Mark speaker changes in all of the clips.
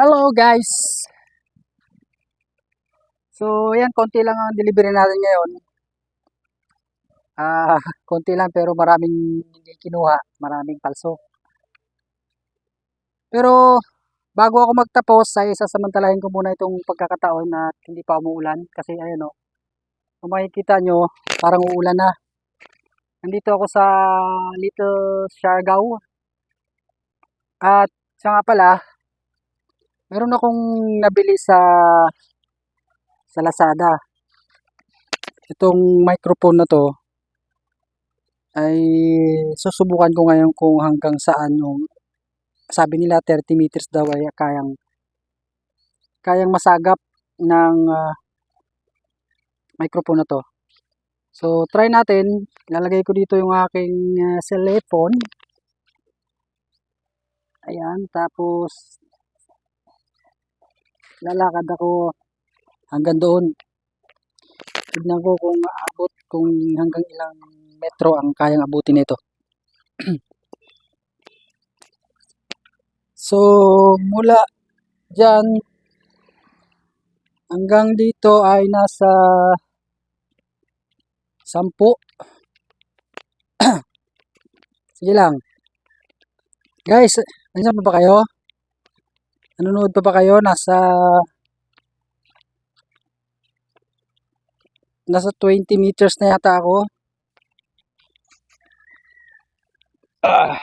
Speaker 1: Hello guys! So, yan, konti lang ang delivery natin ngayon. Ah, konti lang pero maraming hindi kinuha, maraming palso. Pero, bago ako magtapos, ay sasamantalahin ko muna itong pagkakataon na hindi pa umuulan. Kasi, ayun o, kung makikita nyo, parang uulan na. Nandito ako sa Little Siargao. At, siya nga pala, meron akong nabili sa sa Lazada. Itong microphone na to ay susubukan ko ngayon kung hanggang saan yung sabi nila 30 meters daw ay kayang kayang masagap ng ah, microphone na to. So try natin. Ilalagay ko dito yung aking ah, cellphone. Ayan, tapos lalakad ako hanggang doon. Tignan ko kung aabot, kung hanggang ilang metro ang kayang abutin nito. so, mula dyan hanggang dito ay nasa sampu. Sige lang. Guys, nandiyan pa ba kayo? Nanonood pa ba kayo? Nasa nasa 20 meters na yata ako. Ah.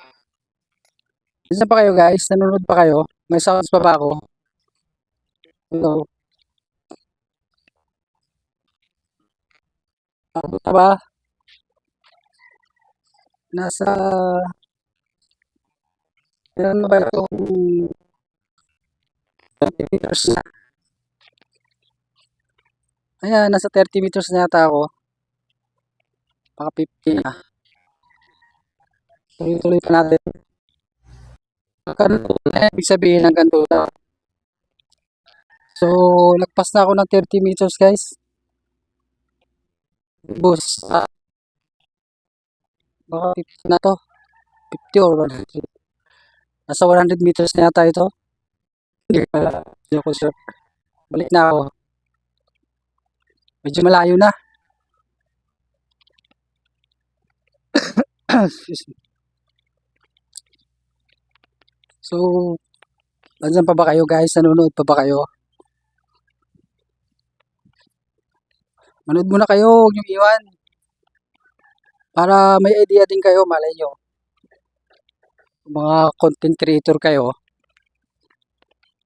Speaker 1: Nandiyan pa kayo guys? Nanonood pa kayo? May sounds pa ba ako? Hello? Na ba? Nasa Ilan na ba itong 20 meters na? Ayan, nasa 30 meters na yata ako. Baka 50 na. Tuloy-tuloy pa natin. Ganito na, ibig sabihin ng ganito na. So, lagpas na ako ng 30 meters guys. Bus. Ah, baka 50 na to. 50 or 100. Nasa 100 meters na yata ito. Hindi pala. Ako sure. Balik na ako. Medyo malayo na. Excuse me. So, nandyan pa ba kayo guys? Nanonood pa ba kayo? Manood muna kayo, huwag niyong iwan. Para may idea din kayo, malay nyo. Mga content creator kayo.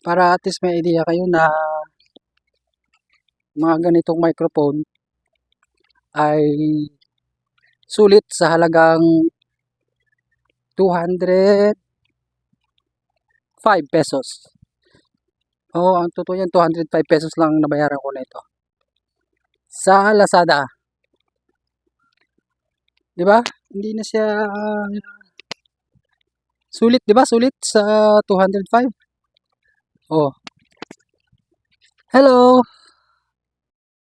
Speaker 1: Para at least may idea kayo na mga ganitong microphone ay sulit sa halagang 205 pesos. Oo, ang totoo yan, 205 pesos lang nabayaran ko na ito. Sa Lazada. Di ba? Hindi na siya ah, sulit, di ba? Sulit sa 205. Oh. Hello.